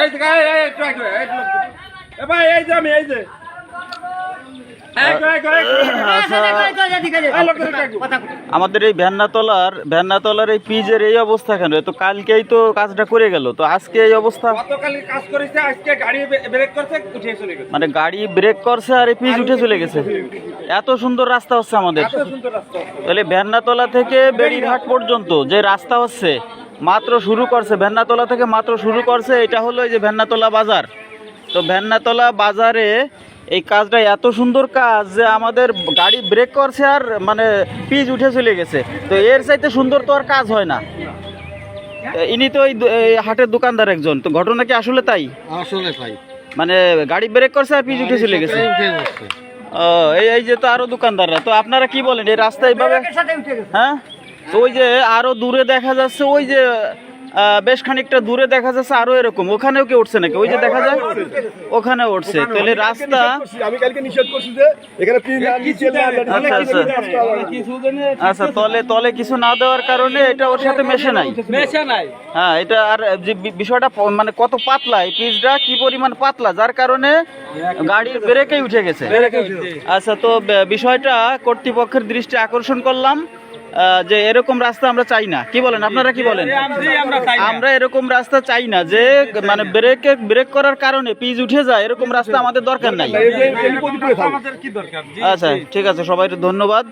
এই যে, এই, এই, একটু, একটু, এ ভাই, এই যে আমি, এই যে। একটু, একটু, একটু, আচ্ছা এই লোকটা একটু, একটু। আমাদের এই ভ্যান্নাতলার ভ্যান্নাতলার এই পিজের এই অবস্থা কেন তো কালকেই তো কাজটা করে গেল তো আজকে এই অবস্থা মানে গাড়ি ব্রেক করছে আর এই পিচ উঠে চলে গেছে এত সুন্দর রাস্তা হচ্ছে আমাদের তাহলে ভ্যান্নাতলা থেকে বেড়িরহাট পর্যন্ত যে রাস্তা হচ্ছে মাত্র শুরু করছে ভেন্নাতলা থেকে মাত্র শুরু করছে এটা হলো এই যে ভেন্নাতলা বাজার। তো ভেন্নাতলা বাজারে এই কাজটা এত সুন্দর কাজ যে আমাদের গাড়ি ব্রেক করছে আর মানে পিচ উঠে চলে গেছে। তো এর চাইতে সুন্দর তো আর কাজ হয় না। ইনি তো এই হাটের দোকানদার একজন। তো ঘটনা কি আসলে তাই? আসলে তাই। মানে গাড়ি ব্রেক করছে আর পিচ উঠে চলে গেছে। ও এই এই যে তো আরও দোকানদাররা। তো আপনারা কি বলেন এই রাস্তা এইভাবে হ্যাঁ? তো ওই যে আরও দূরে দেখা যাচ্ছে ওই যে বেশ খানিকটা দূরে দেখা যাচ্ছে আরও এরকম। ওখানেও কি উঠছে নাকি? ওই যে দেখা যায়? ওখানে উঠছে। তাহলে রাস্তা আমি কালকে নিষেধ করছি যে এখানে পিন না নিচে না। আচ্ছা আচ্ছা। আচ্ছা তলে তলে কিছু না দেওয়ার কারণে এটা ওর সাথে মেশে নাই। মেশে নাই। হ্যাঁ এটা আর যে বি- বিষয়টা মানে কত পাতলা এই পিচটা কি পরিমাণ পাতলা? যার কারণে গাড়ির ব্রেকেই উঠে গেছে। আচ্ছা তো বিষয়টা কর্তৃপক্ষের দৃষ্টি আকর্ষণ করলাম। যে এরকম রাস্তা আমরা চাই না। কি বলেন? আপনারা কি বলেন? আমরা এরকম রাস্তা চাই না যে মানে ব্রেকে ব্রেক করার কারণে পিচ উঠে যায় এরকম রাস্তা আমাদের দরকার নাই। আচ্ছা ঠিক আছে সবাই ধন্যবাদ।